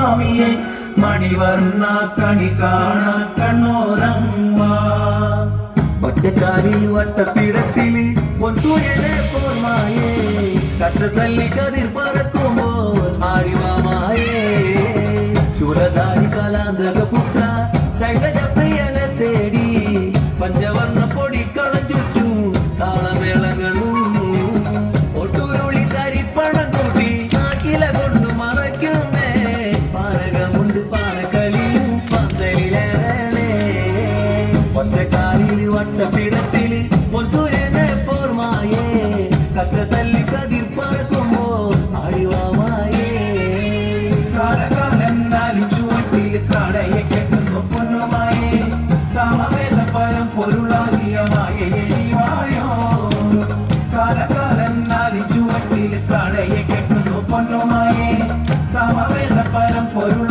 சுவாமியை மணிவர்ணா கனி காணா கண்ணோரம்மா. வட்டக்காரில் வட்ட பிடத்திலே உன் சூரியனே போர்மாயே கற்று தள்ளி கதிர் பறக்கும் போர் மாறிவாமாயே சுரதாரி கலாந்தக புற்றா சைலஜ பிரியன தேடி பஞ்சவர்ண ഒറ്റക്കാലിൽ വട്ടപ്പിടത്തിൽ പൊൻസൂര്യനെ പോർമായേ. കക്കത്തല്ലി കതിർ പറക്കുമ്പോൾ അടിവാമായേ. കാലകാലം നാലു ചുവട്ടിൽ കടയെ കെട്ടുന്നു പൊന്നുമായേ. സമവേദ പരം പൊരുളാകിയ മായയോ കാലകാലം നാലു ചുവട്ടിൽ കടയെ കെട്ടുന്നു പൊന്നുമായേ. സമവേദ പരം പൊരുള